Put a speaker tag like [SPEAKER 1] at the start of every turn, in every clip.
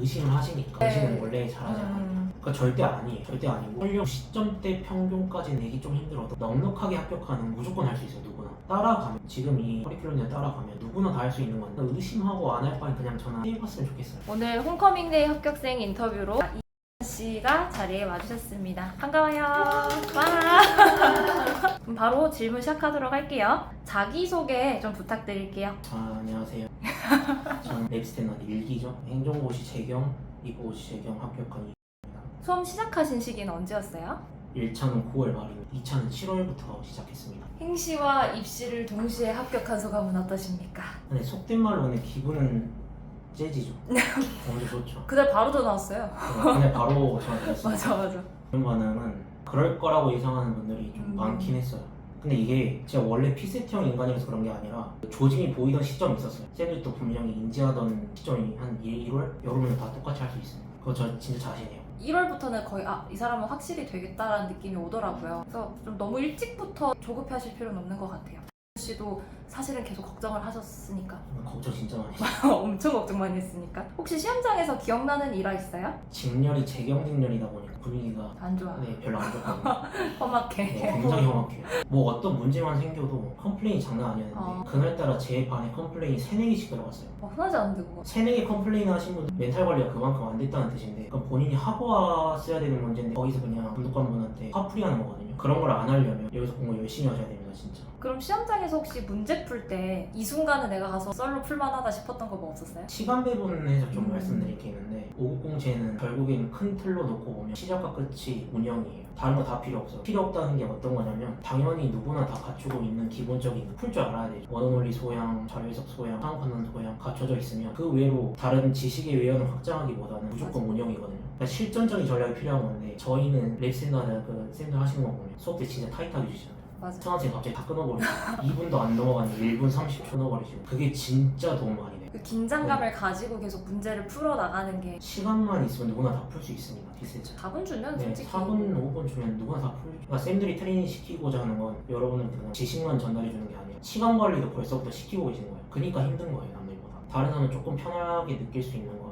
[SPEAKER 1] 의심을 하시니까
[SPEAKER 2] 네.
[SPEAKER 1] 의심은 원래 잘하지 않아요.
[SPEAKER 2] 음.
[SPEAKER 1] 그러니까 절대 아니에요. 절대 아니고 활력 시점대 평균까지 내기 좀 힘들어도 넉넉하게 합격하는 무조건 할 수 있어요. 누구나 따라가면 지금 이 커리큘럼에 따라가면 누구나 다 할 수 있는 건데 의심하고 안 할 바엔 그냥 전화 해봤으면 좋겠어요.
[SPEAKER 2] 오늘 홈커밍데이 합격생 인터뷰로 이현 씨가 자리에 와주셨습니다. 반가워요. 와. 그럼 바로 질문 시작하도록 할게요. 자기소개 좀 부탁드릴게요.
[SPEAKER 1] 아, 안녕하세요. 저는 랩스탠다드 1기죠. 행정고시 재경, 이고고시 재경 합격한 이
[SPEAKER 2] 수험 시작하신 시기는 언제였어요?
[SPEAKER 1] 1차는 9월 말이고 2차는 7월부터 시작했습니다.
[SPEAKER 2] 행시와 입시를 동시에 합격한 소감은 어떠십니까?
[SPEAKER 1] 근데 속된 말로 오늘 기분은 재지죠. 엄청 좋죠.
[SPEAKER 2] 그날 바로 전화 왔어요.
[SPEAKER 1] 그냥 바로 저한테 했어요.
[SPEAKER 2] 맞아 맞아.
[SPEAKER 1] 그런 반응은 그럴 거라고 예상하는 분들이 좀
[SPEAKER 2] 음.
[SPEAKER 1] 많긴 했어요. 근데 이게 제가 원래 피셋형 인간이라서 그런 게 아니라 조짐이 보이던 시점이 있었어요. 쌤들도 분명히 인지하던 시점이 한 1, 1월? 여름에는 다 똑같이 할 수 있습니다. 그거 저 진짜 자신해요.
[SPEAKER 2] 1월부터는 거의 아 이 사람은 확실히 되겠다라는 느낌이 오더라고요. 그래서 좀 너무 일찍부터 조급해하실 필요는 없는 것 같아요. 씨도 사실은 계속 걱정을 하셨으니까
[SPEAKER 1] 걱정 진짜 많이 했어요.
[SPEAKER 2] 엄청 걱정 많이 했으니까 혹시 시험장에서 기억나는 일화 있어요?
[SPEAKER 1] 직렬이 재경직렬이다 보니까 분위기가
[SPEAKER 2] 안 좋아.
[SPEAKER 1] 네, 별로 안 좋거든요.
[SPEAKER 2] 험악해.
[SPEAKER 1] 네, 굉장히 험악해요. 뭐 어떤 문제만 생겨도 컴플레인이 장난 아니었는데
[SPEAKER 2] 어.
[SPEAKER 1] 그날따라 제 반에 컴플레인이 3, 4개씩 들어갔어요.
[SPEAKER 2] 어, 흔하지 않은데 그거.
[SPEAKER 1] 세네 개 컴플레인 하신 분들 멘탈 관리가 그만큼 안 됐다는 뜻인데 그럼 본인이 하고 왔어야 되는 문제인데 거기서 그냥 감독관분한테 화풀이 하는 거거든요 그런 걸 안 하려면 여기서 공부 열심히 하셔야 됩 니다 진짜.
[SPEAKER 2] 그럼 시험장에서 혹시 문제 풀 때 이 순간에 내가 가서 썰로 풀만하다 싶었던 거 뭐 없었어요?
[SPEAKER 1] 시간 배분해서 좀
[SPEAKER 2] 음.
[SPEAKER 1] 말씀드릴 게 있는데 590제는 결국엔 큰 틀로 놓고 보면 시작과 끝이 운영이에요. 다른 거 다 필요 없어요. 필요 없다는 게 어떤 거냐면 당연히 누구나 다 갖추고 있는 기본적인 풀 줄 알아야 되죠 원어논리 소양, 자료해석 소양, 상황 판단 소양 갖춰져 있으면 그 외로 다른 지식의 외연을 확장하기보다는 무조건 운영이거든요. 그러니까 실전적인 전략이 필요한 건데 저희는 랩센터나 그 쌤들 하시는 거 보면 수업 때 진짜 타이트하게 주시잖아요
[SPEAKER 2] 맞아.
[SPEAKER 1] 청학생 갑자기 다 끊어버리고 2분도 안 넘어가는 1분 30초 넣어버리시고 그게 진짜 도움 많이 돼요
[SPEAKER 2] 그 긴장감을 가지고 계속 문제를 풀어 나가는 게
[SPEAKER 1] 시간만 있으면 누구나 다 풀 수 있습니다 디스트
[SPEAKER 2] 답은 주면
[SPEAKER 1] 네,
[SPEAKER 2] 솔직히
[SPEAKER 1] 4분, 5분 주면 누구나 다 풀. 그러니까 쌤들이 트레이닝 시키고자 하는 건 여러분한테 그냥 지식만 전달해 주는 게 아니라 시간 관리도 벌써부터 시키고 계신 거예요. 그러니까 힘든 거예요, 남들보다. 다른 사람은 조금 편하게 느낄 수 있는 건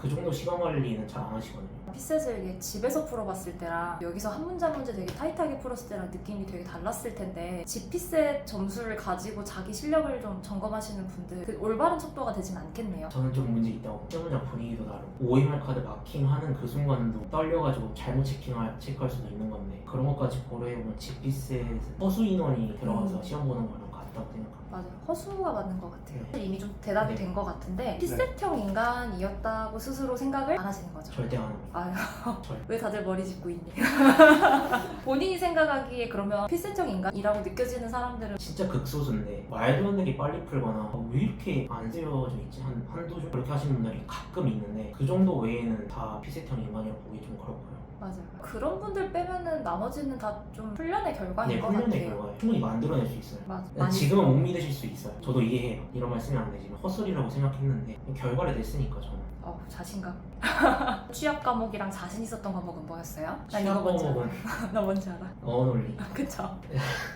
[SPEAKER 1] 그 정도 시간 관리는 잘 안 하시거든요.
[SPEAKER 2] 피셋을 이게 집에서 풀어봤을 때랑 여기서 한 문제 한 문제 되게 타이트하게 풀었을 때랑 느낌이 되게 달랐을 텐데 집 피셋 점수를 가지고 자기 실력을 좀 점검하시는 분들 그 올바른 척도가 되진 않겠네요.
[SPEAKER 1] 저는 좀 문제 있다고. 시험장 분위기도 다르고 OMR 카드 마킹하는 그 순간도 떨려가지고 잘못 체킹할 체크할 수도 있는 건데 그런 것까지 고려해보면 집비셋 허수 인원이 들어가서
[SPEAKER 2] 음.
[SPEAKER 1] 시험 보는 거랑 같다고 생각합니다.
[SPEAKER 2] 맞아요. 허수가 맞는 것 같아요.
[SPEAKER 1] 네.
[SPEAKER 2] 이미 좀 대답이
[SPEAKER 1] 네.
[SPEAKER 2] 된 것 같은데 피셋형 인간이었다고 스스로 생각을 안 하시는 거죠.
[SPEAKER 1] 절대 안 합니다.
[SPEAKER 2] 아유,
[SPEAKER 1] 절.
[SPEAKER 2] 왜 다들 머리 짚고 있니? 본인이 생각하기에 그러면 피셋형 인간이라고 느껴지는 사람들은
[SPEAKER 1] 진짜 극소수인데 말도 안 되게 빨리 풀거나 어, 왜 이렇게 안 세워져 있지 한 한두 줄 그렇게 하시는 분들이 가끔 있는데 그 정도 외에는 다 피셋형 인간이라고 보기 좀 그렇고요.
[SPEAKER 2] 맞아요. 그런 분들 빼면은 나머지는 다 좀 훈련의 결과인
[SPEAKER 1] 네,
[SPEAKER 2] 것
[SPEAKER 1] 훈련의
[SPEAKER 2] 같아요.
[SPEAKER 1] 결과에 충분히 만들어낼 수 있어요.
[SPEAKER 2] 맞아.
[SPEAKER 1] 네,
[SPEAKER 2] 많이
[SPEAKER 1] 지금은 못 믿으실 수 있어요. 저도 이해해요. 이런 말씀이 안 되지만 헛소리라고 생각했는데 결과를 냈으니까 저는.
[SPEAKER 2] 어 자신감. 취업 과목이랑 자신 있었던 과목은 뭐였어요? 난 이거
[SPEAKER 1] 취업
[SPEAKER 2] 뭔지 알아.
[SPEAKER 1] 과목은
[SPEAKER 2] 나 뭔지 알아.
[SPEAKER 1] 언어 논리.
[SPEAKER 2] 그쵸.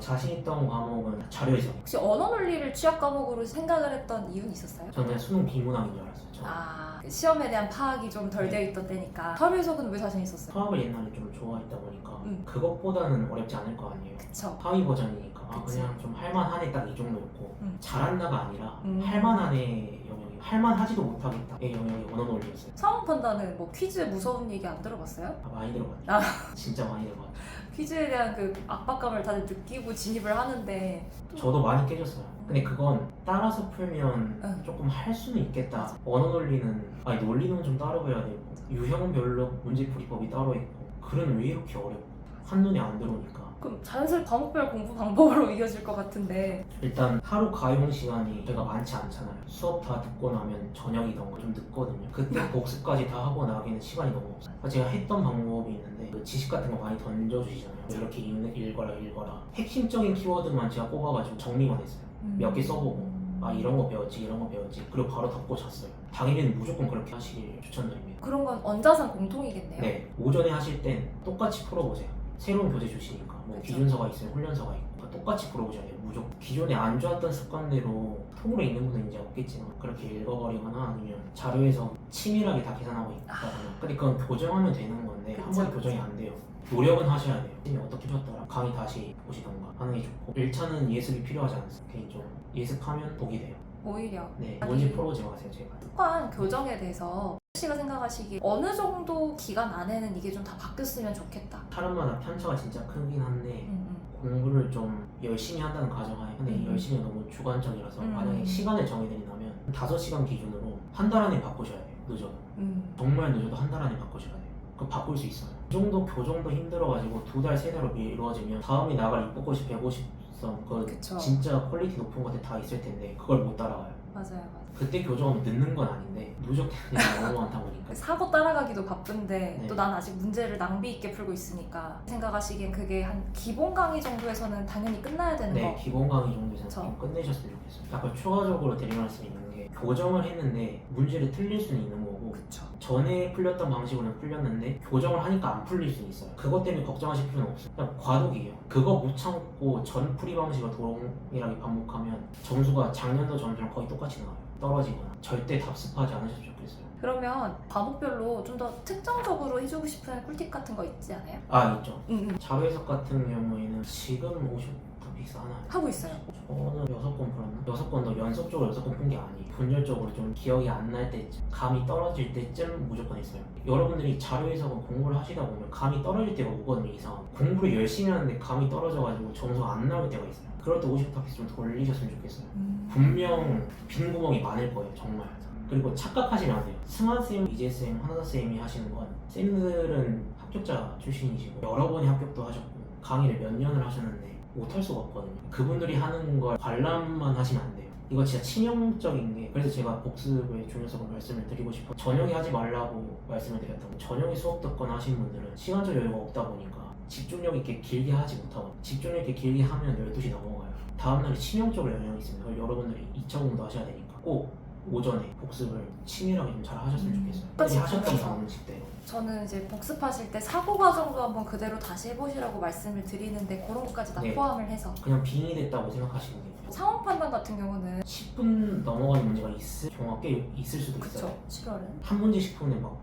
[SPEAKER 1] 자신 있던 과목은 자료에서.
[SPEAKER 2] 혹시 언어 논리를 취업 과목으로 생각을 했던 이유는 있었어요?
[SPEAKER 1] 저는 그냥 수능 비문학인 줄 알았어요. 저는.
[SPEAKER 2] 아 시험에 대한 파악이 좀덜
[SPEAKER 1] 네.
[SPEAKER 2] 되어 있던 때니까. 서류 해석은 왜 자신 있었어요?
[SPEAKER 1] 수학을 옛날에 좀 좋아했다 보니까
[SPEAKER 2] 음.
[SPEAKER 1] 그것보다는 어렵지 않을 거 아니에요.
[SPEAKER 2] 그쵸.
[SPEAKER 1] 하위 버전이니까 아,
[SPEAKER 2] 그치.
[SPEAKER 1] 그냥 좀 할만하네 딱 이 정도였고
[SPEAKER 2] 음.
[SPEAKER 1] 잘한다가 아니라
[SPEAKER 2] 음.
[SPEAKER 1] 할만하네 영역이 할만하지도 못하겠다의 영역이 언어 논리였어요.
[SPEAKER 2] 상황 판단은 뭐 퀴즈에 무서운 얘기 안 들어봤어요?
[SPEAKER 1] 아, 많이 들어봤죠.
[SPEAKER 2] 아.
[SPEAKER 1] 진짜 많이 들어봤죠.
[SPEAKER 2] 퀴즈에 대한 그 압박감을 다들 느끼고 진입을 하는데
[SPEAKER 1] 저도 많이 깨졌어요. 근데 그건 따라서 풀면
[SPEAKER 2] 응.
[SPEAKER 1] 조금 할 수는 있겠다.
[SPEAKER 2] 맞아.
[SPEAKER 1] 언어 논리는 아니 논리는 좀 따로 해야 되고 유형별로 문제풀이법이 따로 있고 글은 왜 이렇게 어렵고 한눈에 안 들어오니까
[SPEAKER 2] 그럼 자연스레 과목별 공부 방법으로 이어질 것 같은데
[SPEAKER 1] 일단 하루 가용 시간이 제가 많지 않잖아요. 수업 다 듣고 나면 저녁이던가 좀 늦거든요. 그때 복습까지 다 하고 나기는 시간이 너무 없어요. 그러니까 제가 했던 방법이 있는데 그 지식 같은 거 많이 던져주시잖아요. 이렇게 읽, 읽어라 읽어라. 핵심적인 키워드만 제가 뽑아가지고 정리만 했어요. 몇개 써보고 아 이런 거 배웠지 이런 거 배웠지 그리고 바로 덮고 잤어요. 당일에는 무조건 그렇게 하시길 추천드립니다.
[SPEAKER 2] 그런 건 언자상 공통이겠네요.
[SPEAKER 1] 네 오전에 하실 땐 똑같이 풀어보세요. 새로운 교재 주시니까. 뭐
[SPEAKER 2] 그쵸.
[SPEAKER 1] 기준서가 있으면 훈련서가 있고. 그러니까 똑같이 돼요 무조건 기존에 안 좋았던 습관대로 통으로 읽는 분은 이제 없겠지만 그렇게 읽어버리거나 아니면 자료에서 치밀하게 다 계산하고 있다거나 근데 그건 교정하면 되는 건데 한
[SPEAKER 2] 그쵸,
[SPEAKER 1] 번에 교정이 안 돼요. 노력은 하셔야 돼요. 선생님이 어떻게 하셨더라? 강의 다시 보시던가 하는 게 좋고. 1차는 예습이 필요하지 않습니까 개인적으로 예습하면 독이 돼요.
[SPEAKER 2] 오히려.
[SPEAKER 1] 네
[SPEAKER 2] 아니.
[SPEAKER 1] 뭔지 풀어오지 마세요 제가
[SPEAKER 2] 습관 교정에 대해서 씨가 생각하시기에 어느 정도 기간 안에는 이게 좀 다 바뀌었으면 좋겠다.
[SPEAKER 1] 사람마다 편차가 진짜 크긴 한데
[SPEAKER 2] 음,
[SPEAKER 1] 공부를 좀 열심히 한다는 가정하에 근데 이
[SPEAKER 2] 음.
[SPEAKER 1] 열심히 너무 주관적이라서
[SPEAKER 2] 음.
[SPEAKER 1] 만약에 시간을 정해드린다면 5시간 기준으로 한 달 안에 바꾸셔야 돼요 늦어도
[SPEAKER 2] 음.
[SPEAKER 1] 정말 늦어도 한 달 안에 바꾸셔야 돼요 그럼 바꿀 수 있어요 이 정도 교정도 힘들어가지고 두 달, 세 달로 미뤄지면 다음에 나갈 입법고시 150선 그
[SPEAKER 2] 그쵸.
[SPEAKER 1] 진짜 퀄리티 높은 것들 다 있을 텐데 그걸 못 따라가요
[SPEAKER 2] 맞아요, 맞아요.
[SPEAKER 1] 그때 교정하면 늦는 건 아닌데 누적되는 게 너무 많다 보니까
[SPEAKER 2] 사고 따라가기도 바쁜데
[SPEAKER 1] 네.
[SPEAKER 2] 또 난 아직 문제를 낭비 있게 풀고 있으니까 생각하시기엔 그게 한 기본 강의 정도에서는 당연히 끝나야 되는
[SPEAKER 1] 네,
[SPEAKER 2] 거.
[SPEAKER 1] 기본 강의 정도에서
[SPEAKER 2] 그쵸.
[SPEAKER 1] 좀 끝내셨으면 좋겠어요. 약간 추가적으로 드릴 말씀이 있는 게 교정을 했는데 문제를 틀릴 수는 있는 거고
[SPEAKER 2] 그쵸.
[SPEAKER 1] 전에 풀렸던 방식으로는 풀렸는데 교정을 하니까 안 풀릴 수는 있어요. 그것 때문에 걱정하실 필요는 없어요. 그냥 과도기예요. 그거 못 참고 전 풀이 방식을 동일하게 반복하면 점수가 작년도 점수랑 거의 똑같이 나와요. 떨어지거나 절대 답습하지 않으셨으면 좋겠어요.
[SPEAKER 2] 그러면 과목별로 좀 더 특정적으로 해주고 싶은 꿀팁 같은 거 있지 않아요?
[SPEAKER 1] 아 있죠.
[SPEAKER 2] 응, 응.
[SPEAKER 1] 자료 해석 같은 경우에는 지금 오십 토픽스 하나요?
[SPEAKER 2] 하고 있어요.
[SPEAKER 1] 저는 여섯 번 풀었나? 여섯 번도 연속적으로 여섯 번푼게 아니에요. 분열적으로 좀 기억이 안 날 때쯤, 감이 떨어질 때쯤 무조건 했어요. 여러분들이 자료에서 공부를 하시다 보면 감이 떨어질 때가 오거든요, 이상. 공부를 열심히 하는데 감이 떨어져가지고 점수가 안 나올 때가 있어요. 그럴 때 50토픽스 좀 돌리셨으면 좋겠어요.
[SPEAKER 2] 음.
[SPEAKER 1] 분명 빈 구멍이 많을 거예요, 정말. 그리고 착각하시면 안 돼요. 승환쌤, 이재쌤, 하나쌤이 하시는 건 쌤들은 합격자 출신이시고 여러 번의 합격도 하셨고 강의를 몇 년을 하셨는데 못할 수가 없거든요. 그분들이 하는 걸 관람만 하시면 안 돼요. 이거 진짜 치명적인 게 그래서 제가 복습의 중요성을 말씀을 드리고 싶어 저녁에 하지 말라고 말씀을 드렸던 거. 저녁에 수업 듣거나 하신 분들은 시간적 여유가 없다 보니까 집중력 있게 길게 하지 못하고 집중력 있게 길게 하면 12시 넘어가요. 다음날에 치명적으로 영향이 있습니다. 여러분들이 2차 공부도 하셔야 되니까. 꼭 오전에 복습을 치밀하게 좀 잘 하셨으면
[SPEAKER 2] 음.
[SPEAKER 1] 좋겠어요. 굳이 하셨던
[SPEAKER 2] 하면서.
[SPEAKER 1] 방식대로
[SPEAKER 2] 저는 이제 복습하실 때 사고 과정도 한번 그대로 다시 해보시라고 말씀을 드리는데 그런 것까지 다
[SPEAKER 1] 네.
[SPEAKER 2] 포함을 해서.
[SPEAKER 1] 그냥 빙의 됐다고 생각하시는 게
[SPEAKER 2] 상황 판단 같은 경우는
[SPEAKER 1] 10분 넘어가는 문제가 있을 경우가 꽤 있을 수도 있어요.
[SPEAKER 2] 그쵸 7월은.
[SPEAKER 1] 한 문제씩 푸는데 막,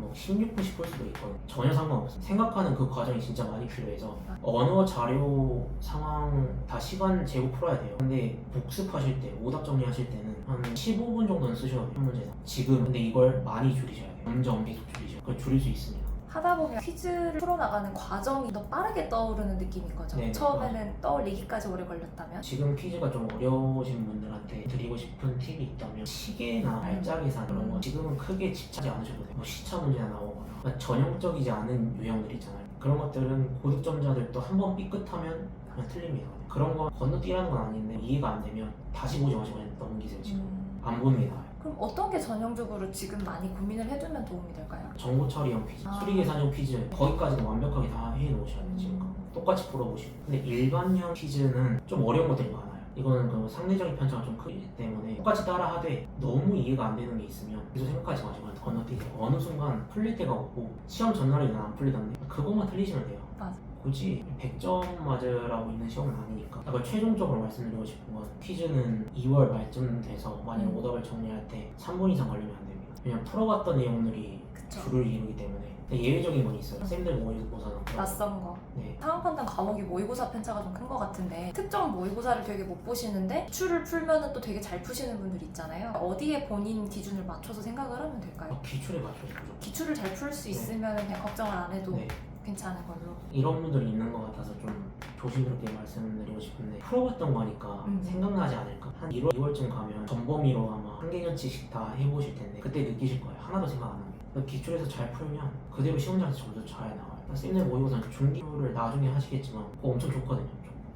[SPEAKER 1] 막 16분씩 풀 수도 있거든요. 전혀 상관없어요. 생각하는 그 과정이 진짜 많이 필요해서
[SPEAKER 2] 아.
[SPEAKER 1] 언어, 자료, 상황 다 시간 재고 풀어야 돼요. 근데 복습하실 때, 오답 정리하실 때는 한 15분 정도는 쓰셔야 돼요. 한 문제당. 지금 근데 이걸 많이 줄이셔야 돼요. 점점 계속 줄이셔야 돼요. 그걸 줄일 수 있습니다.
[SPEAKER 2] 하다 보면 퀴즈를 풀어나가는 과정이 더 빠르게 떠오르는 느낌인 거죠
[SPEAKER 1] 네네,
[SPEAKER 2] 처음에는 떠올리기까지 오래 걸렸다면
[SPEAKER 1] 지금 퀴즈가 좀 어려우신 분들한테 드리고 싶은 팁이 있다면 시계나 발자 계산 그런 거 지금은 크게 집착하지 않으셔도 돼요. 뭐 시차 문제나 나오거나 그러니까 전형적이지 않은 유형들 있잖아요. 그런 것들은 고득점자들도 한 번 삐끗하면 그냥 틀립니다. 그런 거 건너뛰라는 건 아닌데 이해가 안 되면 다시 보지 마시고 그냥 넘기세요 지금.
[SPEAKER 2] 음,
[SPEAKER 1] 안 나아요.
[SPEAKER 2] 그럼 어떤 게 전형적으로 지금 많이 고민을 해두면 도움이 될까요?
[SPEAKER 1] 정보 처리형 퀴즈,
[SPEAKER 2] 아.
[SPEAKER 1] 수리 계산형 퀴즈 거기까지는 완벽하게 다 해놓으셔야 돼요 지금.
[SPEAKER 2] 음.
[SPEAKER 1] 똑같이 풀어보시고 근데 일반형 퀴즈는 좀 어려운 것들이 많아요 이거는 그 상대적인 편차가 좀 크기 때문에 똑같이 따라 하되 너무 이해가 안 되는 게 있으면 계속 생각하지 마시고 건너뛰세요 어느 순간 풀릴 때가 없고 시험 전날에 안 풀리던데 그것만 틀리시면 돼요
[SPEAKER 2] 맞아.
[SPEAKER 1] 굳이 100점 맞으라고 있는 시험은 아니니까 약간 최종적으로 말씀드리고 싶은 건 퀴즈는 2월 말쯤 돼서 만약
[SPEAKER 2] 음.
[SPEAKER 1] 오답을 정리할 때 3분 이상 걸리면 안 됩니다 왜냐면 풀어갔던 내용들이
[SPEAKER 2] 그쵸
[SPEAKER 1] 줄을 이루기 때문에 예외적인 건 있어요 쌤들 모의고사는
[SPEAKER 2] 낯선 거
[SPEAKER 1] 네.
[SPEAKER 2] 상황 판단 과목이 모의고사 편차가 좀 큰 것 같은데 특정 모의고사를 되게 못 보시는데 추를 풀면은 또 되게 잘 푸시는 분들 있잖아요. 어디에 본인 기준을 맞춰서 생각을 하면 될까요?
[SPEAKER 1] 어, 기출에 맞춰서
[SPEAKER 2] 기출을 잘 풀수
[SPEAKER 1] 네.
[SPEAKER 2] 있으면 그냥 걱정을 안 해도
[SPEAKER 1] 네.
[SPEAKER 2] 괜찮은 걸로.
[SPEAKER 1] 이런 분들이 있는 것 같아서 좀 조심스럽게 말씀드리고 싶은데 풀어봤던 거니까
[SPEAKER 2] 음.
[SPEAKER 1] 생각나지 않을까? 한 1월, 2월쯤 가면 전범위로 아마 한 개년치씩 다 해보실 텐데 그때 느끼실 거예요. 하나도 생각 안 납니다. 기출에서 잘 풀면 그대로 시험장에서 점수 잘 나와요. 쌤들 모의고사는 중기를 나중에 하시겠지만 그거 엄청 좋거든요.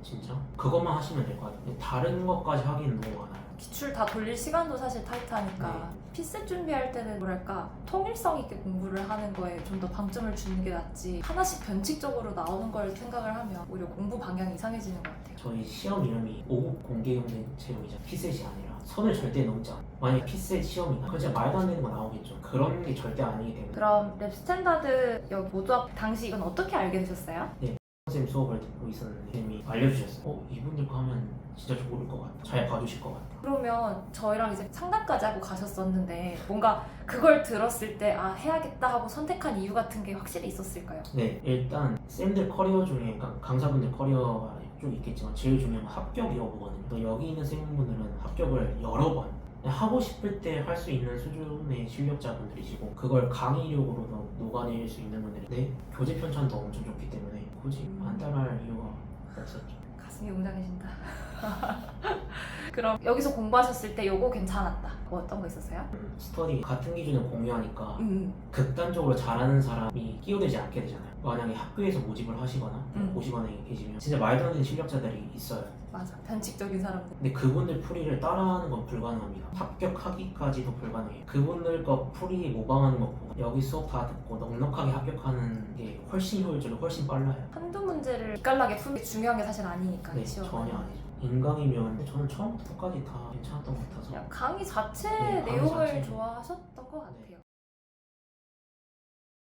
[SPEAKER 1] 진짜 그것만 하시면 될 것 같아요. 다른 것까지 하기는 너무 많아요.
[SPEAKER 2] 기출 다 돌릴 시간도 사실 타이트하니까 피셋 준비할 때는 뭐랄까 통일성 있게 공부를 하는 거에 좀 더 방점을 주는 게 낫지 하나씩 변칙적으로 나오는 걸 생각을 하면 오히려 공부 방향이 이상해지는 것 같아요.
[SPEAKER 1] 저희 시험 이름이 5급 공개경쟁 체험이죠. 피셋이 아니라 선을 절대 넘지 않아. 만약 피셋 시험이나 그건 진짜 말도 안 되는 거 나오겠죠. 그런 게 절대 아니기 때문에
[SPEAKER 2] 그럼 랩 스탠다드 여기 모두학 당시 이건 어떻게 알게 되셨어요?
[SPEAKER 1] 선생님 수업을 듣고 있었는데 선생님이 알려주셨어요. 어 이분들 거 하면 진짜 좋을 것 같아. 잘 봐주실 것 같아.
[SPEAKER 2] 그러면 저희랑 이제 상담까지 하고 가셨었는데 뭔가 그걸 들었을 때 아 해야겠다 하고 선택한 이유 같은 게 확실히 있었을까요?
[SPEAKER 1] 네 일단 쌤들 커리어 중에 그러니까 강사분들 커리어가 쭉 있겠지만 제일 중요한 건 합격 여부거든요. 또 여기 있는 쌤분들은 합격을 여러 번 하고 싶을 때 할 수 있는 수준의 실력자분들이시고 그걸 강의력으로 녹- 녹아낼 수 있는 분들이 네 교재 편찬도 엄청 좋기 때문에 굳이 안 따라할 이유가 없었죠.
[SPEAKER 2] 가슴이 웅장해진다. 그럼 여기서 공부하셨을 때 요거 괜찮았다. 뭐 어떤 거 있었어요?
[SPEAKER 1] 음, 스터디 같은 기준을 공유하니까
[SPEAKER 2] 음.
[SPEAKER 1] 극단적으로 잘하는 사람이 끼어들지 않게 되잖아요. 만약에 학교에서 모집을 하시거나
[SPEAKER 2] 음.
[SPEAKER 1] 고시반에 계시면 진짜 말도 안 되는 실력자들이 있어요.
[SPEAKER 2] 맞아. 변칙적인 사람들.
[SPEAKER 1] 근데 그분들 풀이를 따라하는 건 불가능합니다. 합격하기까지도 불가능해요. 그분들 거 풀이 모방하는 것보다 여기 수업 다 듣고 넉넉하게 합격하는 게 훨씬 효율적이고 훨씬 빨라요.
[SPEAKER 2] 한두 문제를 기깔나게 푸는 게 중요한 게 사실 아니니까
[SPEAKER 1] 네,
[SPEAKER 2] 시험.
[SPEAKER 1] 전혀 아니죠. 인강이면 저는 처음부터 끝까지 다 괜찮았던 것 같아서
[SPEAKER 2] 그냥 강의 자체
[SPEAKER 1] 네, 강의
[SPEAKER 2] 내용을
[SPEAKER 1] 자체.
[SPEAKER 2] 좋아하셨던 것 같아요.
[SPEAKER 1] 네.